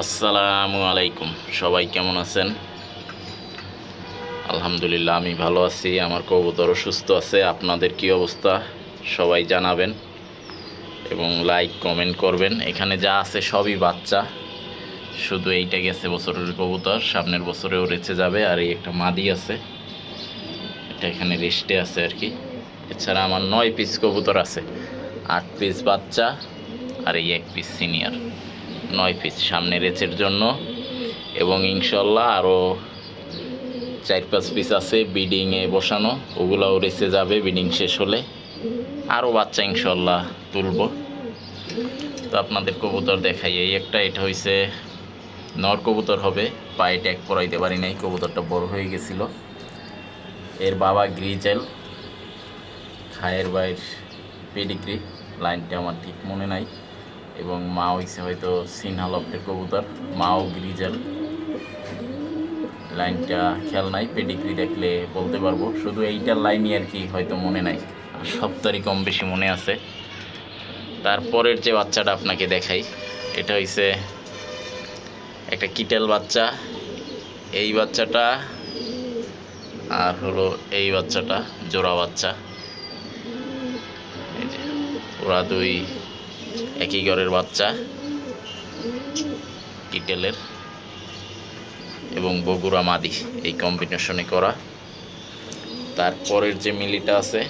আসসালামু আলাইকুম। সবাই কেমন আছেন? আলহামদুলিল্লাহ, আমি ভালো আছি। আমার কবুতরও সুস্থ আছে। আপনাদের কি অবস্থা? সবাই জানাবেন এবং লাইক কমেন্ট করবেন। এখানে যা আছে সবই বাচ্চা। শুধু এইটা গেছে বছরের কবুতর, সামনের বছরেও রেচে যাবে। আর এই একটা মাদি আছে। এটা এখানে রেস্টে আছে আর কি। এছাড়া আমার নয় পিস কবুতর আছে। আট পিস বাচ্চা আর এই এক পিস সিনিয়র নয় পিস সামনে রেচের জন্য। এবং ইনশাল্লাহ আরও চার পাঁচ পিস আছে বিডিংয়ে বসানো। ওগুলাও রেসে যাবে বিডিং শেষ হলে। আরও বাচ্চা ইনশাল্লাহ তুলব। তো আপনাদের কবুতর দেখাই, এই একটা, এটা হইছে নর কবুতর হবে। পায়ে ট্যাগ পরাইতে পারি নাই, কবুতরটা বড় হয়ে গেছিল। এর বাবা গ্রিজেল, খায়ের বাইর পেডিগ্রি লাইনটা আমার ঠিক মনে নাই। এবং মা হইছে হয়তো সিনহালপের কবুতর, মাও গ্রিজেল লাইনটা খেয়াল নাই পেডিগ্রি দেখলে বলতে পারব। শুধু এইটার লাইনই আর কি হয়তো মনে নাই, আর কম বেশি মনে আছে। তারপরের যে বাচ্চাটা আপনাকে দেখাই, এটা হইছে একটা কিটেল বাচ্চা। এই বাচ্চাটা আর হলো এই বাচ্চাটা, জোড়া বাচ্চা। ওরা দুই একই ঘরের বাচ্চা, কিটেলের এবং বগুড়া মাদি এই কম্বিনেশনে করা। তারপরের যে মিলিটা আছে,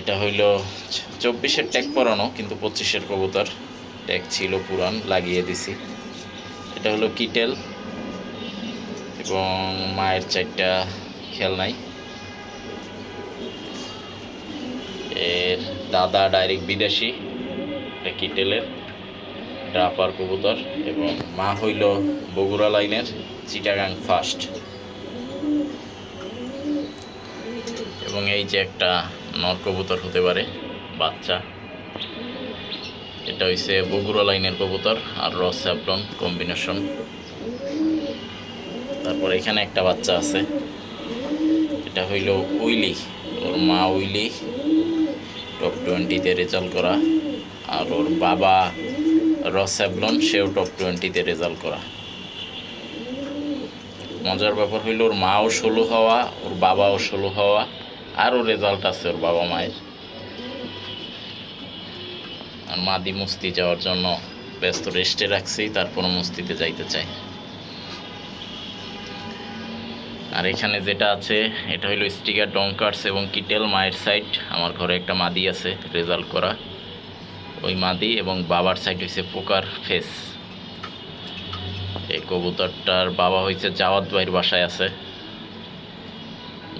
এটা হইল চব্বিশের ট্যাগ পরানো, কিন্তু পঁচিশের কবুতর। ট্যাগ ছিল পুরান, লাগিয়ে দিছি। এটা হলো কিটেল এবং মায়ের চারটা খেয়াল নাই এর দাদা ডাইরেক্ট বিদেশি, এটা কিটেলের ড্রাপার কবুতর এবং মা হইল বগুড়া লাইনের চিটাগাং ফার্স্ট এবং এই যে একটা নর কবুতর হতে পারে, বাচ্চা, এটা হইছে বগুড়া লাইনের কবুতর আর রস স্যাপলন কম্বিনেশন তারপর এখানে একটা বাচ্চা আছে, এটা হইল উইলি, ওর মা উইলি। টপ টোয়েন্টিতে রেজাল্ট করা। আর ওর বাবা রসেবলন সেও টপ টোয়েন্টিতে রেজাল্ট করা। মজার ব্যাপার হইল, ওর মাও ষোলো হওয়া, ওর বাবাও ষোলো হওয়া, আরও রেজাল্ট আছে ওর বাবা মায়ের। আর মাদি মুস্তি যাওয়ার জন্য ব্যস্ত রেস্টে রাখছি, তারপরও মুস্তিতে যাইতে চাই আর এখানে যেটা আছে, এটা হইল স্টিকার ডঙ্কার্স এবং কিটেল মায়ের সাইড আমার ঘরে একটা মাদি আছে, রেজাল্ট করা। ওই মাদি এবং বাবার সাইড হয়েছে পোকার ফেস। এই কবুতরটার বাবা হয়েছে জাওয়াত ভাইয়ের বাসায় আছে।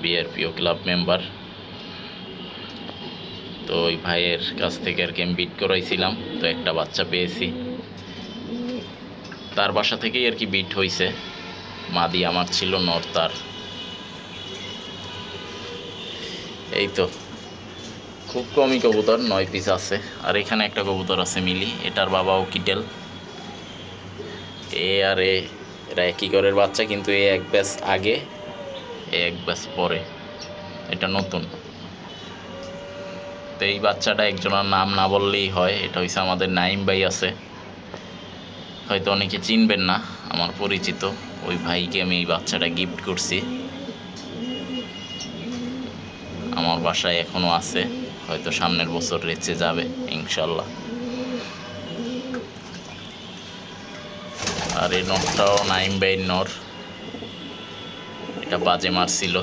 BRPO club member. তো ওই ভাইয়ের কাছ থেকে আর কি আমি বিট করাইছিলাম, তো একটা বাচ্চা পেয়েছি। তার বাসা থেকেই আর কি বিট হয়েছে মাদি আমার ছিল নর্তার এই তো খুব কমই কবুতর, নয় পিস আছে। আর এখানে একটা কবুতর আছে মিলি, এটার বাবাও কিটেল। এ আর এ, এরা একই ঘরের বাচ্চা, কিন্তু এ এক ব্যাস আগে, এ এক ব্যাস পরে। এটা নতুন। তো এই বাচ্চাটা একজনের নাম না বললেই হয়। এটা হচ্ছে আমাদের নাইম ভাই আছে। হয়তো অনেকে চিনবেন না, আমার পরিচিত। ওই ভাইকে আমি এই বাচ্চাটা গিফট করছি। আমার বাসায় এখনও আছে। হয়তো সামনের বছর রেচে যাবে, ইনশাল্লাহ। আর এই নটটাও নাইম বাই নর। এটা বাজে মারছিল,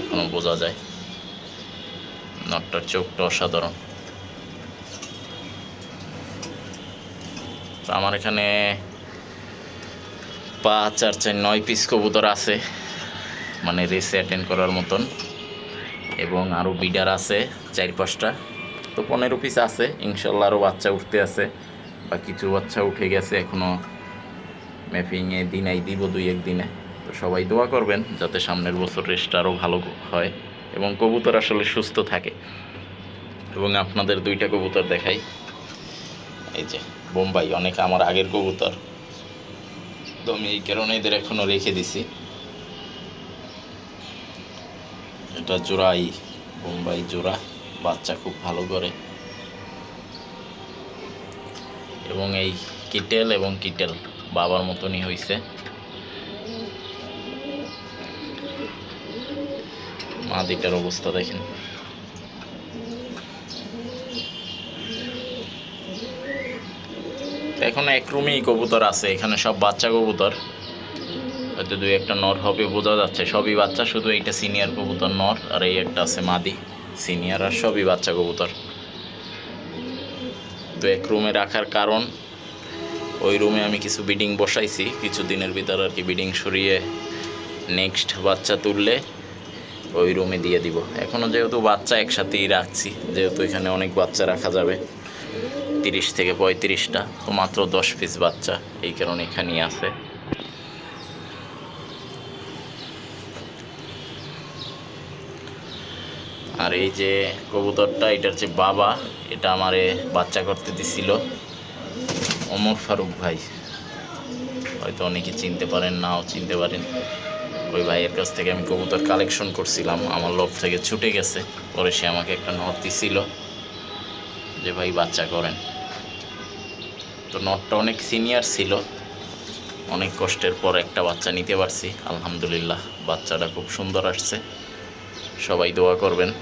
এখনও বোঝা যায়। নটটার চোখটা অসাধারণ। আমার এখানে পাঁচ আর চার নয় পিস কবুতর আছে মানে রেসে অ্যাটেন্ড করার মতন। এবং আরও বিডার আছে চার পাঁচটা। তো পনেরো পিস আছে, ইনশাল্লাহ আরও বাচ্চা উঠতে আছে। বা কিছু বাচ্চা উঠে গেছে এখনও ম্যাপিংয়ে দিনাই দিব দুই এক দিনে তো সবাই দোয়া করবেন যাতে সামনের বছর রেস্ট আরও ভালো হয় এবং কবুতর আসলে সুস্থ থাকে। এবং আপনাদের দুইটা কবুতর দেখাই। এই যে, বোম্বাই, অনেক আমার আগের কবুতর। তো আমি এই কারণে এদের এখনও রেখে দিছি। এটা জোড়াই, বোম্বাই জোড়া, বাচ্চা খুব ভালো করে। এবং এই কিটেল এবং কিটেল বাবার মতনই হয়েছে মাদিটার অবস্থা দেখেন। এখন এক রুমেই কবুতর আছে, এখানে সব বাচ্চা কবুতর। হয়তো দুই একটা নর হবে, বোঝা যাচ্ছে। সবই বাচ্চা, শুধু এইটা সিনিয়র কবুতর নর, আর এই একটা আছে মাদি সিনিয়র আর সবই বাচ্চা কবুতর। তো এক রুমে রাখার কারণ, ওই রুমে আমি কিছু বিডিং বসাইছি কিছু দিনের ভিতর আর কি বিডিং সরিয়ে নেক্সট বাচ্চা তুললে ওই রুমে দিয়ে দিব। এখনও যেহেতু বাচ্চা একসাথেই রাখছি, যেহেতু এখানে অনেক বাচ্চা রাখা যাবে, তিরিশ থেকে পঁয়ত্রিশটা, তো মাত্র দশ পিস বাচ্চা এই কারণে এখানেই আছে। আর এই যে কবুতরটা, এটার যে বাবা, এটা আমারে বাচ্চা করতে দিছিল। ওমর ফারুক ভাই। হয়তো অনেকে চিনতে পারেন, নাও চিনতে পারেন। ওই ভাইয়ের কাছ থেকে আমি কবুতর কালেকশন করছিলাম। আমার লোভ থেকে ছুটে গেছে। পরে সে আমাকে একটা নট দিছিল যে, ভাই, বাচ্চা করেন। তো নটটা অনেক সিনিয়র ছিল। অনেক কষ্টের পর একটা বাচ্চা নিতে পারছি। আলহামদুলিল্লাহ, বাচ্চাটা খুব সুন্দর আসছে। সবাই দোয়া করবেন।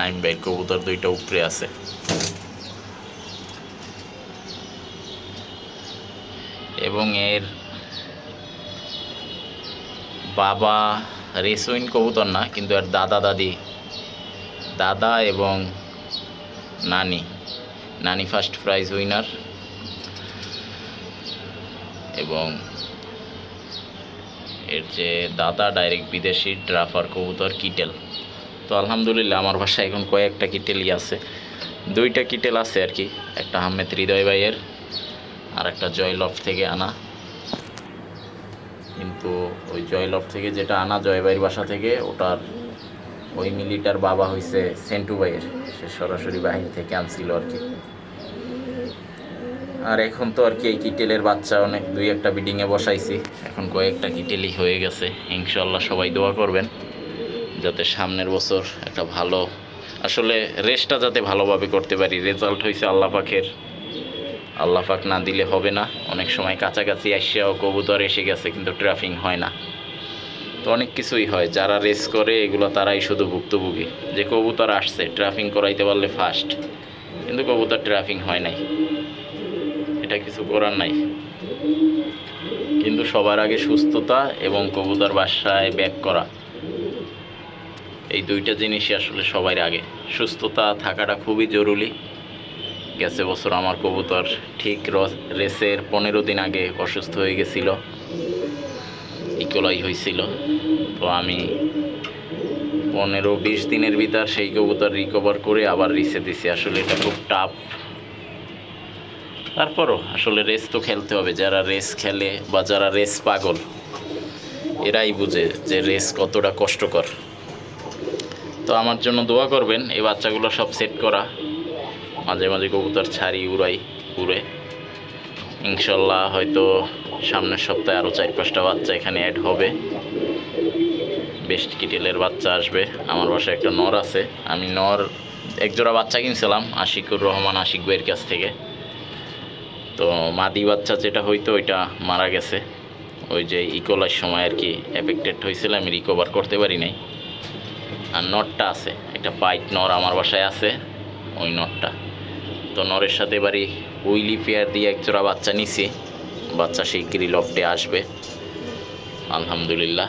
নাইম ভাইয়ের কবুতর দুইটা উপরে আছে। এবং এর বাবা রেসুইন কবুতর না, কিন্তু এর দাদা দাদি, দাদা এবং নানি নানি ফার্স্ট প্রাইজ উইনার এবং এর যে দাদা ডাইরেক্ট বিদেশি ড্রাফার কবুতর কিটেল। তো আলহামদুলিল্লাহ আমার বাসায় এখন কয়েকটা কিটেলই আছে। দুইটা কিটেল আছে আর কি, একটা আহমেদ হৃদয় ভাইয়ের আর একটা জয়লভ থেকে আনা। কিন্তু ওই জয়লভ থেকে যেটা আনা জয়বাইয়ের বাসা থেকে, ওটার ওই মিলিটার বাবা হইছে সেন্টু ভাইয়ের। সে সরাসরি বাহিনী থেকে আনছিল আর কি। আর এখন তো আর কি এই কিটেলের বাচ্চা অনেক, দুই একটা বিডিংয়ে বসাইছি। এখন কয়েকটা কিটেলই হয়ে গেছে। ইনশাল্লাহ সবাই দোয়া করবেন। যাতে সামনের বছর একটা ভালো, আসলে রেসটা যাতে ভালোভাবে করতে পারি। রেজাল্ট হয়েছে আল্লাহ পাখের। আল্লাহ পাক না দিলে হবে না। অনেক সময় কাছাকাছি আসিয়াও কবুতর এসে গেছে, কিন্তু ট্রাফিং হয় না। তো অনেক কিছুই হয়। যারা রেস করে, এগুলো তারাই শুধু ভুক্তভোগী। যে কবুতর আসছে ট্রাফিং করাইতে পারলে ফার্স্ট কিন্তু কবুতর ট্রাফিং হয় নাই। এটা কিছু করার নাই। কিন্তু সবার আগে সুস্থতা এবং কবুতর বাসায় ব্যাক করা। এই দুইটা জিনিসই আসলে সবার আগে সুস্থতা থাকাটা খুবই জরুরি। গেছে বছর আমার কবুতর ঠিক রেসের পনেরো দিন আগে অসুস্থ হয়ে গেছিল। ইকোলাই হয়েছিল। তো আমি পনেরো বিশ দিনের ভিতর সেই কবুতর রিকভার করে আবার রিসে দিছি। আসলে এটা খুব টাফ তারপরও আসলে রেস তো খেলতে হবে। যারা রেস খেলে বা যারা রেস পাগল, এরাই বুঝে যে রেস কতটা কষ্টকর। তো আমার জন্য দোয়া করবেন, এই বাচ্চাগুলো সব সেট করা। মাঝে মাঝে কবুতর ছাড়ি, উড়াই, উড়ে। ইনশাল্লাহ হয়তো সামনের সপ্তাহে আরও চার পাঁচটা বাচ্চা এখানে অ্যাড হবে। বেস্ট কিটেলের বাচ্চা আসবে। আমার বাসায় একটা নর আছে। আমি নর একজোড়া বাচ্চা কিনছিলাম, আশিকুর রহমান, আশিক ভাইয়ের কাছ থেকে। তো মাদি বাচ্চা যেটা হইতো, ওইটা মারা গেছে। ওই যে ইকোলার সময় আর কি এফেক্টেড হয়েছিল আমি রিকভার করতে পারি নাই। আর নটটা আছে, একটা পাইট নর আমার বাসায় আছে, ওই নটটা। তো নরের সাথে এবারই উইলি পেয়ার দিয়ে একজোড়া বাচ্চা নিছি, বাচ্চা শিগগিরই লফটে আসবে, আলহামদুলিল্লাহ।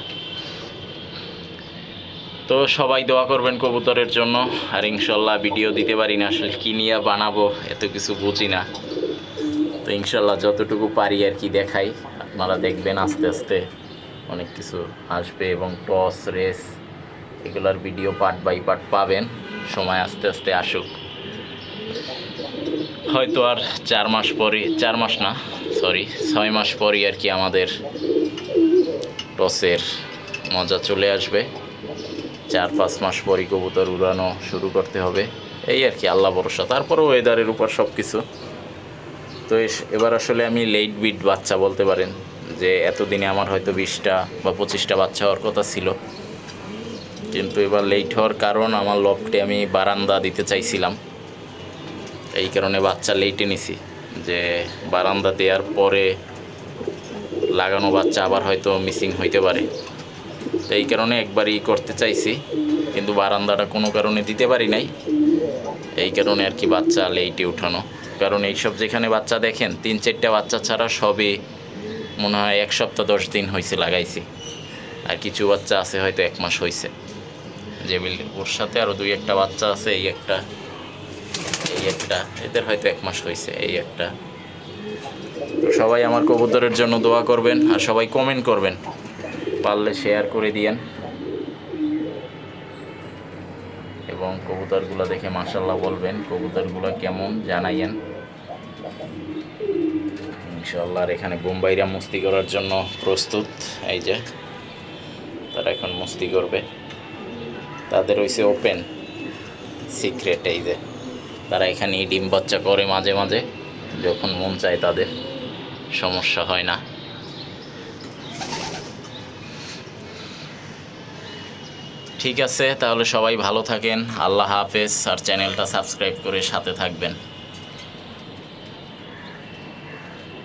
তো সবাই দোয়া করবেন কবুতরের জন্য, আর ইনশাল্লাহ ভিডিও দিতে পারি না, আসলে কী নিয়ে বানাবো, এত কিছু বুঝি না। তো ইনশাল্লাহ যতটুকু পারি আর কি দেখাই, আপনারা দেখবেন আস্তে আস্তে অনেক কিছু আসবে এবং টস, রেস এগুলোর ভিডিও পার্ট বাই পার্ট পাবেন। সময় আস্তে আস্তে আসুক। হয়তো আর চার মাস পরে চার মাস না সরি ছয় মাস পরই আর কি আমাদের টসের মজা চলে আসবে। চার, পাঁচ মাস পরই কবুতর উড়ানো শুরু করতে হবে। এই আর কি, আল্লাহ ভরসা। তারপরেও ওয়েদারের উপর সব কিছু তো এবার আসলে আমি লেট বিট বাচ্চা বলতে পারেন, যে এতদিনে আমার হয়তো বিশটা বা পঁচিশটা বাচ্চা হওয়ার কথা ছিল। কিন্তু এবার লেট হওয়ার কারণ আমার লফটে আমি বারান্দা দিতে চাইছিলাম। এই কারণে বাচ্চা লেটে নিছি। যে বারান্দা দেওয়ার পরে লাগানো বাচ্চা আবার হয়তো মিসিং হইতে পারে। তো এই কারণে একবারই করতে চাইছি, কিন্তু বারান্দাটা কোনো কারণে দিতে পারি নাই। এই কারণে আর কি বাচ্চা লেটে উঠানো। কারণ এইসব যেখানে বাচ্চা দেখেন, তিন চারটা বাচ্চা ছাড়া সবই মনে হয় এক সপ্তাহ দশ দিন হয়েছে লাগাইছি। আর কিছু বাচ্চা আছে হয়তো এক মাস হয়েছে যে বিল- ওর সাথে আরও দুই একটা বাচ্চা আছে, এই একটা এই একটা। এদের হয়তো এক মাস হয়েছে, এই একটা। সবাই আমার কবুতরের জন্য দোয়া করবেন আর সবাই কমেন্ট করবেন। পারলে শেয়ার করে দিয়েন। এবং কবুতরগুলো দেখে মাসাল্লাহ বলবেন, কবুতরগুলো কেমন জানাইয়েন। ইনশাল্লাহ এখানে বোম্বাইরা মস্তি করার জন্য প্রস্তুত। এই যে, তারা এখন মস্তি করবে। তাদের হয়েছে ওপেন সিক্রেট এই যে। তারা এখানেই ডিম বাচ্চা করে মাঝে মাঝে, যখন মন চায় তাদের, সমস্যা হয় না। ঠিক আছে, তাহলে সবাই ভালো থাকেন, আল্লাহ হাফেজ, আর চ্যানেলটা সাবস্ক্রাইব করে সাথে থাকবেন।